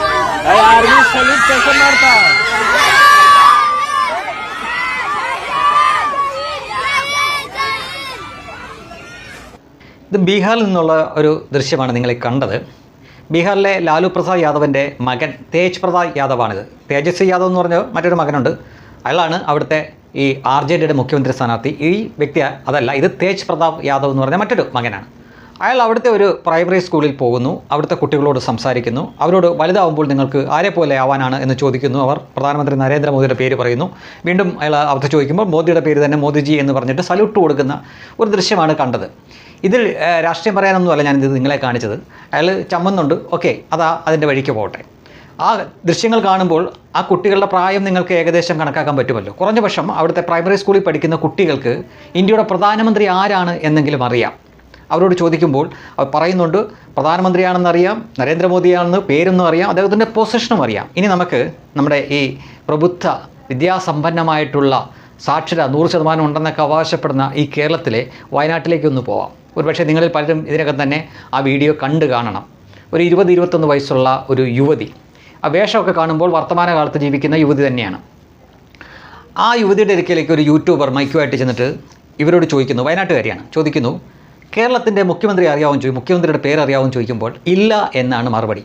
Army salute कैसे मारता है ഇത് ബീഹാറിൽ നിന്നുള്ള ഒരു ദൃശ്യമാണ് നിങ്ങൾ കണ്ടത്. ബീഹാറിലെ ലാലു പ്രസാദ് യാദവിന്റെ മകൻ തേജ് പ്രസാദ് യാദവാണിത്. തേജസ്വി യാദവ് എന്ന് പറഞ്ഞ മറ്റൊരു മകനുണ്ട്. അയാളാണ് അവിടുത്തെ ഈ ആർ ജെ ഡിയുടെ മുഖ്യമന്ത്രി സ്ഥാനാർത്ഥി. ഈ വ്യക്തി അതല്ല ഇത് തേജ് പ്രതാപ് യാദവ് എന്ന് പറഞ്ഞ മറ്റൊരു മകനാണ്. അയാൾ അവിടുത്തെ ഒരു പ്രൈമറി സ്കൂളിൽ പോകുന്നു. അവിടുത്തെ കുട്ടികളോട് സംസാരിക്കുന്നു. അവരോട് വലുതാവുമ്പോൾ നിങ്ങൾക്ക് ആരെ പോലെ ആവാനാണ് എന്ന് ചോദിക്കുന്നു അവർ. പ്രധാനമന്ത്രി നരേന്ദ്രമോദിയുടെ പേര് പറയുന്നു. വീണ്ടും അയാൾ അവിടുത്തെ ചോദിക്കുമ്പോൾ മോദിയുടെ പേര് തന്നെ മോദിജി എന്ന് പറഞ്ഞിട്ട് സല്യൂട്ട് കൊടുക്കുന്ന ഒരു ദൃശ്യമാണ് കണ്ടത്. ഇതിൽ രാഷ്ട്രീയം പറയാനൊന്നുമല്ല ഞാനിത് നിങ്ങളെ കാണിച്ചത്. അയാൾ ചമ്മുന്നുണ്ട്. ഓക്കെ അതാ അതിന്റെ വഴിക്ക് പോകട്ടെ. ആ ദൃശ്യങ്ങൾ കാണുമ്പോൾ ആ കുട്ടികളുടെ പ്രായം നിങ്ങൾക്ക് ഏകദേശം കണക്കാക്കാൻ പറ്റുമല്ലോ. കുറഞ്ഞ പക്ഷം അവിടുത്തെ പ്രൈമറി സ്കൂളിൽ പഠിക്കുന്ന കുട്ടികൾക്ക് ഇന്ത്യയുടെ പ്രധാനമന്ത്രി ആരാണ് എന്നെങ്കിലും അറിയാം. അവരോട് ചോദിക്കുമ്പോൾ അവർ പറയുന്നുണ്ട് പ്രധാനമന്ത്രിയാണെന്നറിയാം നരേന്ദ്രമോദിയാണെന്ന് പേരൊന്നും അറിയാം അദ്ദേഹത്തിന്റെ പൊസിഷനും അറിയാം. ഇനി നമുക്ക് നമ്മുടെ ഈ പ്രബുദ്ധ വിദ്യാസമ്പന്നമായിട്ടുള്ള സാക്ഷര നൂറ് ശതമാനം ഉണ്ടെന്നൊക്കെ അവകാശപ്പെടുന്ന ഈ കേരളത്തിലെ വയനാട്ടിലേക്കൊന്ന് പോവാം. ഒരുപക്ഷെ നിങ്ങളിൽ പലരും ഇതിനകം തന്നെ ആ വീഡിയോ കണ്ടു കാണണം. ഒരു ഇരുപത് ഇരുപത്തൊന്ന് വയസ്സുള്ള ഒരു യുവതി. ആ വേഷമൊക്കെ കാണുമ്പോൾ വർത്തമാനകാലത്ത് ജീവിക്കുന്ന യുവതി തന്നെയാണ്. ആ യുവതിയുടെ ഇരിക്കലേക്ക് ഒരു യൂട്യൂബർ മൈക്കുമായിട്ട് ചെന്നിട്ട് ഇവരോട് ചോദിക്കുന്നു വയനാട്ടുകാരിയാണ്? ചോദിക്കുന്നു കേരളത്തിന്റെ മുഖ്യമന്ത്രി അറിയാവും ചോദിക്കും മുഖ്യമന്ത്രിയുടെ പേര് അറിയാവും ചോദിക്കുമ്പോൾ ഇല്ല എന്നാണ് മറുപടി.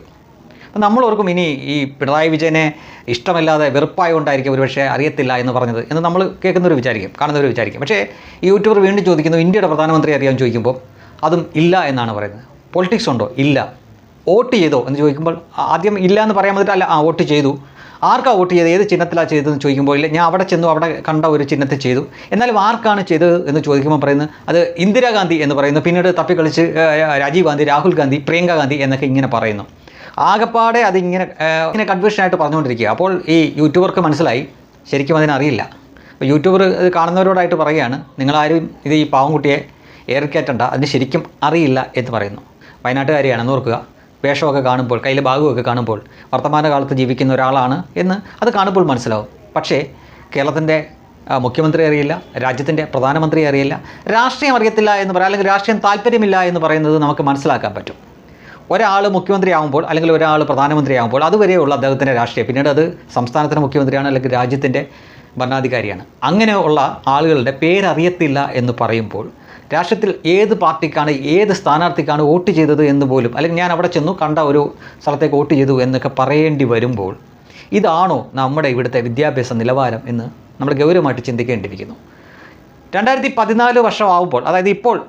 അപ്പം നമ്മൾ ഓർക്കും ഇനി ഈ പിണറായി വിജയനെ ഇഷ്ടമല്ലാതെ വെറുപ്പായതുകൊണ്ടായിരിക്കും ഒരുപക്ഷെ അറിയത്തില്ല എന്ന് പറഞ്ഞത് എന്ന് നമ്മൾ കേൾക്കുന്നവർ വിചാരിക്കും കാണുന്നവർ വിചാരിക്കും. പക്ഷേ യൂട്യൂബർ വീണ്ടും ചോദിക്കുന്നു ഇന്ത്യയുടെ പ്രധാനമന്ത്രി അറിയാമെന്ന് ചോദിക്കുമ്പോൾ അതും ഇല്ല എന്നാണ് പറയുന്നത്. പൊളിറ്റിക്സ് ഉണ്ടോ? ഇല്ല. വോട്ട് ചെയ്തോ എന്ന് ചോദിക്കുമ്പോൾ ആദ്യം ഇല്ല എന്ന് പറയാൻ വന്നിട്ട് അല്ല ആ വോട്ട് ചെയ്തു. ആർക്കാ വോട്ട് ചെയ്തത്? ഏത് ചിഹ്നത്തിലാണ് ചെയ്തതെന്ന് ചോദിക്കുമ്പോൾ ഇല്ല ഞാൻ അവിടെ ചെന്നു അവിടെ കണ്ട ഒരു ചിഹ്നത്തിൽ ചെയ്തു. എന്നാലും ആർക്കാണ് ചെയ്തത് എന്ന് ചോദിക്കുമ്പോൾ പറയുന്നത് അത് ഇന്ദിരാഗാന്ധി എന്ന് പറയുന്നു. പിന്നീട് തപ്പിക്കളിച്ച് രാജീവ് ഗാന്ധി രാഹുൽ ഗാന്ധി പ്രിയങ്ക ഗാന്ധി എന്നൊക്കെ ഇങ്ങനെ പറയുന്നു. ആകപ്പാടെ അതിങ്ങനെ ഇങ്ങനെ ഇങ്ങനെ കൺഫ്യൂഷനായിട്ട് പറഞ്ഞുകൊണ്ടിരിക്കുക. അപ്പോൾ ഈ യൂട്യൂബർക്ക് മനസ്സിലായി. ശരിക്കും അതിനറിയില്ല അപ്പോൾ യൂട്യൂബർ ഇത് കാണുന്നവരോടായിട്ട് പറയുകയാണ് നിങ്ങളാരും ഇത് ഈ പാവംകുട്ടിയെ ഏറിക്കയറ്റണ്ട അതിന് ശരിക്കും അറിയില്ല എന്ന് പറയുന്നു. വയനാട്ടുകാരിയാണെന്ന് ഓർക്കുക. വേഷമൊക്കെ കാണുമ്പോൾ കയ്യിലെ ഭാഗമൊക്കെ കാണുമ്പോൾ വർത്തമാനകാലത്ത് ജീവിക്കുന്ന ഒരാളാണ് എന്ന് അത് കാണുമ്പോൾ മനസ്സിലാവും. പക്ഷേ കേരളത്തിന്റെ മുഖ്യമന്ത്രി അറിയില്ല രാജ്യത്തിന്റെ പ്രധാനമന്ത്രി അറിയില്ല രാഷ്ട്രീയം അറിയത്തില്ല എന്ന് പറയാം അല്ലെങ്കിൽ രാഷ്ട്രീയം താല്പര്യമില്ല എന്ന് പറയുന്നത് നമുക്ക് മനസ്സിലാക്കാൻ പറ്റും. ഒരാൾ മുഖ്യമന്ത്രി ആകുമ്പോൾ അല്ലെങ്കിൽ ഒരാൾ പ്രധാനമന്ത്രി ആകുമ്പോൾ അതുവരെയുള്ള അദ്ദേഹത്തിന്റെ രാഷ്ട്രീയം പിന്നീട് അത് സംസ്ഥാനത്തിന്റെ മുഖ്യമന്ത്രിയാണ് അല്ലെങ്കിൽ രാജ്യത്തിന്റെ ഭരണാധികാരിയാണ്. അങ്ങനെയുള്ള ആളുകളുടെ പേരറിയത്തില്ല എന്ന് പറയുമ്പോൾ രാഷ്ട്രീയത്തിൽ ഏത് പാർട്ടിക്കാണ് ഏത് സ്ഥാനാർത്ഥിക്കാണ് വോട്ട് ചെയ്തത് എന്ന് പോലും അല്ലെങ്കിൽ ഞാൻ അവിടെ ചെന്നു കണ്ട ഒരു സ്ഥലത്തേക്ക് വോട്ട് ചെയ്തു എന്നൊക്കെ പറയേണ്ടി വരുമ്പോൾ ഇതാണോ നമ്മുടെ ഇവിടുത്തെ വിദ്യാഭ്യാസ നിലവാരം എന്ന് നമ്മൾ ഗൗരവമായിട്ട് ചിന്തിക്കേണ്ടിയിരിക്കുന്നു. രണ്ടായിരത്തി പതിനാല് വർഷം ആവുമ്പോൾ അതായത് ഇപ്പോൾ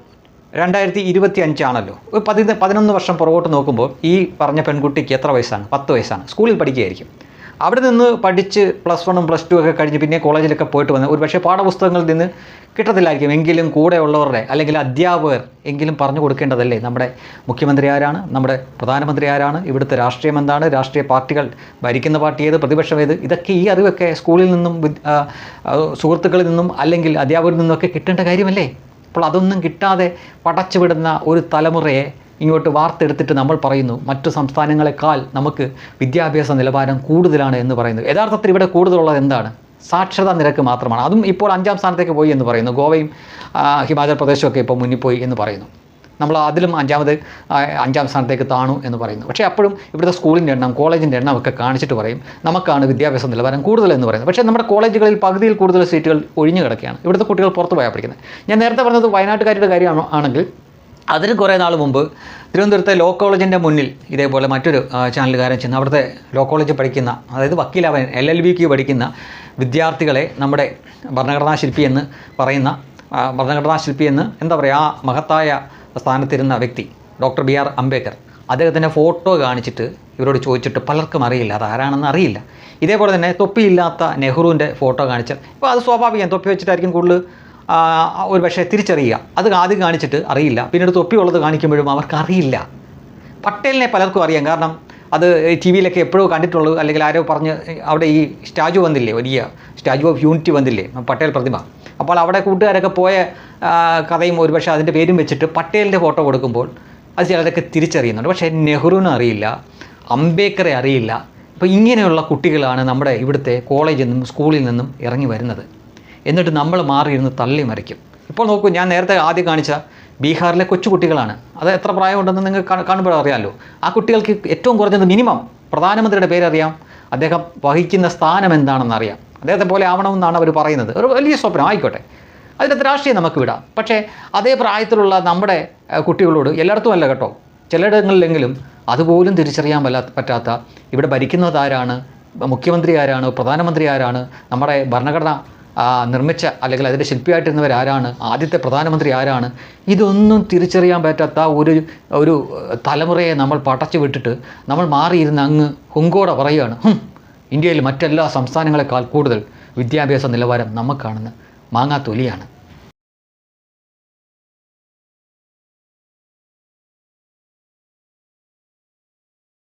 രണ്ടായിരത്തി ഇരുപത്തി അഞ്ചാണല്ലോ ഒരു പതി പതിനൊന്ന് വർഷം പുറകോട്ട് നോക്കുമ്പോൾ ഈ പറഞ്ഞ പെൺകുട്ടിക്ക് എത്ര വയസ്സാണ്? പത്ത് വയസ്സാണ്. സ്കൂളിൽ പഠിക്കുകയായിരിക്കും. അവിടെ നിന്ന് പഠിച്ച് പ്ലസ് വണ്ണും പ്ലസ് ടു ഒക്കെ കഴിഞ്ഞ് പിന്നെ കോളേജിലൊക്കെ പോയിട്ട് വന്ന് ഒരു പക്ഷേ പാഠപുസ്തകങ്ങളിൽ നിന്ന് കിട്ടത്തില്ലായിരിക്കും. എങ്കിലും കൂടെ ഉള്ളവരുടെ അല്ലെങ്കിൽ അധ്യാപകർ എങ്കിലും പറഞ്ഞു കൊടുക്കേണ്ടതല്ലേ? നമ്മുടെ മുഖ്യമന്ത്രി ആരാണ്? നമ്മുടെ പ്രധാനമന്ത്രി ആരാണ്? ഇവിടുത്തെ രാഷ്ട്രീയം എന്താണ്? രാഷ്ട്രീയ പാർട്ടികൾ ഭരിക്കുന്ന പാർട്ടി ഏത്? പ്രതിപക്ഷം ഏത്? ഇതൊക്കെ ഈ അറിവൊക്കെ സ്കൂളിൽ നിന്നും സുഹൃത്തുക്കളിൽ നിന്നും അല്ലെങ്കിൽ അധ്യാപകരിൽ നിന്നൊക്കെ കിട്ടേണ്ട കാര്യമല്ലേ? അപ്പോൾ അതൊന്നും കിട്ടാതെ പടച്ചുവിടുന്ന ഒരു തലമുറയെ ഇങ്ങോട്ട് വാർത്തെടുത്തിട്ട് നമ്മൾ പറയുന്നു മറ്റു സംസ്ഥാനങ്ങളെക്കാൾ നമുക്ക് വിദ്യാഭ്യാസ നിലവാരം കൂടുതലാണ് എന്ന് പറയുന്നു യഥാർത്ഥത്തിൽ ഇവിടെ കൂടുതലുള്ളത് എന്താണ്? സാക്ഷരതാ നിരക്ക് മാത്രമാണ്. അതും ഇപ്പോൾ അഞ്ചാം സ്ഥാനത്തേക്ക് പോയി എന്ന് പറയുന്നു. ഗോവയും ഹിമാചൽ പ്രദേശും ഒക്കെ ഇപ്പോൾ മുന്നിൽ പോയി എന്ന് പറയുന്നു. നമ്മൾ അതിലും അഞ്ചാമത് അഞ്ചാം സ്ഥാനത്തേക്ക് താണു എന്ന് പറയുന്നു. പക്ഷേ അപ്പോഴും ഇവിടുത്തെ സ്കൂളിന്റെ എണ്ണം കോളേജിന്റെ എണ്ണം ഒക്കെ കാണിച്ചിട്ട് പറയും നമുക്കാണ് വിദ്യാഭ്യാസ നിലവാരം കൂടുതൽ എന്ന് പറയുന്നത്. പക്ഷേ നമ്മുടെ കോളേജുകളിൽ പകുതിയിൽ കൂടുതൽ സീറ്റുകൾ ഒഴിഞ്ഞു കിടക്കുകയാണ്. ഇവിടുത്തെ കുട്ടികൾ പുറത്ത് പോയാൽ പഠിക്കുന്നത്. ഞാൻ നേരത്തെ പറഞ്ഞത് വയനാട്ടുകാരുടെ കാര്യമാണ് ആണെങ്കിൽ അതിന് കുറേ നാൾ മുമ്പ് തിരുവനന്തപുരത്തെ ലോ കോളേജിന്റെ മുന്നിൽ ഇതേപോലെ മറ്റൊരു ചാനലുകാരൻ ചെന്ന് അവിടുത്തെ ലോ കോളേജ് പഠിക്കുന്ന അതായത് വക്കീലവൻ എൽ എൽ ബിക്ക് പഠിക്കുന്ന വിദ്യാർത്ഥികളെ നമ്മുടെ ഭരണഘടനാ ശില്പി എന്ന് പറയുന്ന ഭരണഘടനാ ശില്പി എന്ന് എന്താ പറയുക ആ മഹത്തായ സ്ഥാനത്തിരുന്ന വ്യക്തി ഡോക്ടർ ബി ആർ അംബേദ്കർ. അദ്ദേഹത്തിന്റെ ഫോട്ടോ കാണിച്ചിട്ട് ഇവരോട് ചോദിച്ചിട്ട് പലർക്കും അറിയില്ല. അത് ആരാണെന്ന് അറിയില്ല. ഇതേപോലെ തന്നെ തൊപ്പിയില്ലാത്ത നെഹ്റുവിന്റെ ഫോട്ടോ കാണിച്ചാൽ ഇപ്പോൾ അത് സ്വാഭാവികം. തൊപ്പി വെച്ചിട്ടായിരിക്കും കൂടുതൽ ഒരു പക്ഷേ തിരിച്ചറിയുക. അത് ആദ്യം കാണിച്ചിട്ട് അറിയില്ല. പിന്നീട് തൊപ്പിയുള്ളത് കാണിക്കുമ്പോഴും അവർക്ക് അറിയില്ല പട്ടേലിനെ പലർക്കും അറിയാം. കാരണം അത് ടി വിയിലൊക്കെ എപ്പോഴും കണ്ടിട്ടുള്ളൂ. അല്ലെങ്കിൽ ആരോ പറഞ്ഞ് അവിടെ ഈ സ്റ്റാച്ചു വന്നില്ലേ? വലിയ സ്റ്റാച്ചു ഓഫ് യൂണിറ്റി വന്നില്ലേ? പട്ടേൽ പ്രതിമ. അപ്പോൾ അവിടെ കൂട്ടുകാരൊക്കെ പോയ കഥയും ഒരു പക്ഷേ അതിന്റെ പേരും വെച്ചിട്ട് പട്ടേലിന്റെ ഫോട്ടോ കൊടുക്കുമ്പോൾ അത് ചിലരൊക്കെ തിരിച്ചറിയുന്നുണ്ട്. പക്ഷേ നെഹ്റുവിനെ അറിയില്ല. അംബേദ്കറെ അറിയില്ല. അപ്പോൾ ഇങ്ങനെയുള്ള കുട്ടികളാണ് നമ്മുടെ ഇവിടുത്തെ കോളേജിൽ നിന്നും സ്കൂളിൽ നിന്നും ഇറങ്ങി വരുന്നത്. എന്നിട്ട് നമ്മൾ മാറിയിരുന്ന് തള്ളി മറിക്കും ഇപ്പോൾ നോക്കൂ ഞാൻ നേരത്തെ ആദ്യം കാണിച്ച ബീഹാറിലെ കൊച്ചുകുട്ടികളാണ്. അത് എത്ര പ്രായമുണ്ടെന്ന് നിങ്ങൾ കാണുമ്പോൾ അറിയാമല്ലോ ആ കുട്ടികൾക്ക് ഏറ്റവും കുറഞ്ഞത് മിനിമം പ്രധാനമന്ത്രിയുടെ പേരറിയാം. അദ്ദേഹം വഹിക്കുന്ന സ്ഥാനം എന്താണെന്ന് അറിയാം. അദ്ദേഹത്തെ പോലെ ആവണമെന്നാണ് അവർ പറയുന്നത്. ഒരു വലിയ സ്വപ്നം. ആയിക്കോട്ടെ. അതിനകത്ത് രാഷ്ട്രീയം നമുക്ക് വിടാം. പക്ഷേ അതേ പ്രായത്തിലുള്ള നമ്മുടെ കുട്ടികളോട് എല്ലായിടത്തും അല്ല കേട്ടോ. ചിലയിടങ്ങളിലെങ്കിലും അതുപോലും തിരിച്ചറിയാൻ പറ്റാ പറ്റാത്ത ഇവിടെ ഭരിക്കുന്നത് ആരാണ് മുഖ്യമന്ത്രി ആരാണ് പ്രധാനമന്ത്രി ആരാണ് നമ്മുടെ ഭരണഘടന നിർമ്മിച്ച അല്ലെങ്കിൽ അതിന്റെ ശില്പിയായിട്ടിരുന്നവർ ആരാണ്? ആദ്യത്തെ പ്രധാനമന്ത്രി ആരാണ്? ഇതൊന്നും തിരിച്ചറിയാൻ പറ്റാത്ത ഒരു ഒരു തലമുറയെ നമ്മൾ പടച്ചു വിട്ടിട്ട് നമ്മൾ മാറിയിരുന്ന അങ്ങ് ഹുങ്കോടെ പറയുകയാണ് "ഹും, ഇന്ത്യയിൽ മറ്റെല്ലാ സംസ്ഥാനങ്ങളെക്കാൾ കൂടുതൽ വിദ്യാഭ്യാസ നിലവാരം നമുക്കാണെന്ന്. മാങ്ങാ തൊലിയാണ്